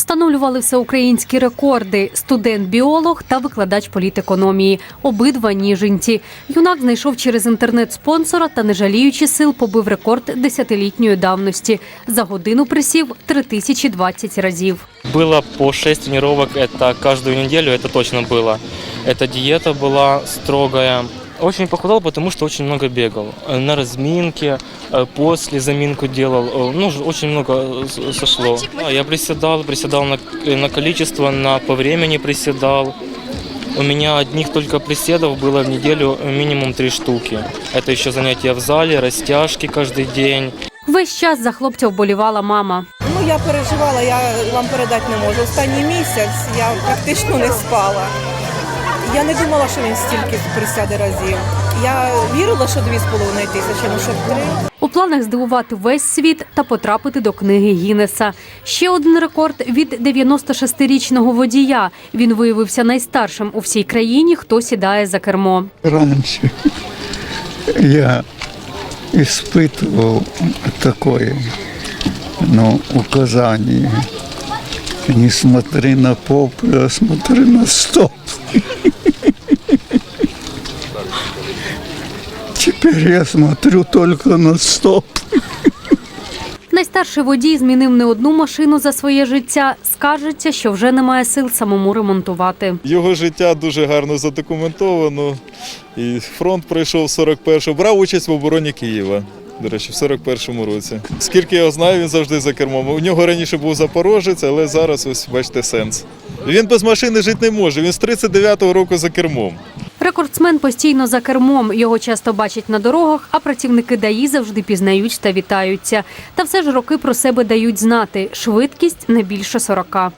Встановлювали всеукраїнські рекорди студент-біолог та викладач політекономії. Обидва ніженці. Юнак знайшов через інтернет спонсора та, не жаліючи сил, побив рекорд десятилітньої давності. За годину присів 3020 разів. Было по 6 тренировок, это каждую неделю, это точно было. Эта диета была строгая. Очень похудал, потому что очень много бегал. Э, На разминке, э, после заминку делал. Э, Ну, ж- очень много э, с- сошло. Да, Я приседал, приседал на, э, на количество, на по времени приседал. У меня одних только приседов было в неделю э, минимум три штуки. Это еще занятия в зале, растяжки каждый день. Весь час за хлопця вболівала мама. Ну я переживала, я вам передати не можу. Останній місяць я практично не спала. Я не думала, що він стільки присяде разів. Я вірила, що 2,5 тисячі, ну що три. У планах здивувати весь світ та потрапити до книги Гіннеса. Ще один рекорд від 96-річного водія. Він виявився найстаршим у всій країні, хто сідає за кермо. Раньше я испытывал такое ну, указание. Не смотри на попу, а смотри на стоп. Теперь я смотрю только на стоп. Найстарший водій змінив не одну машину за своє життя. Скаржиться, що вже немає сил самому ремонтувати. Його життя дуже гарно задокументовано. І фронт пройшов 41-го. Брав участь в обороні Києва. До речі, в 41-му році. Скільки я його знаю, він завжди за кермом. У нього раніше був запорожець, але зараз ось бачите сенс. Він без машини жити не може. Він з 39-го року за кермом. Рекордсмен постійно за кермом. Його часто бачать на дорогах, а працівники ДАІ завжди пізнають та вітаються. Та все ж роки про себе дають знати. Швидкість не більше 40.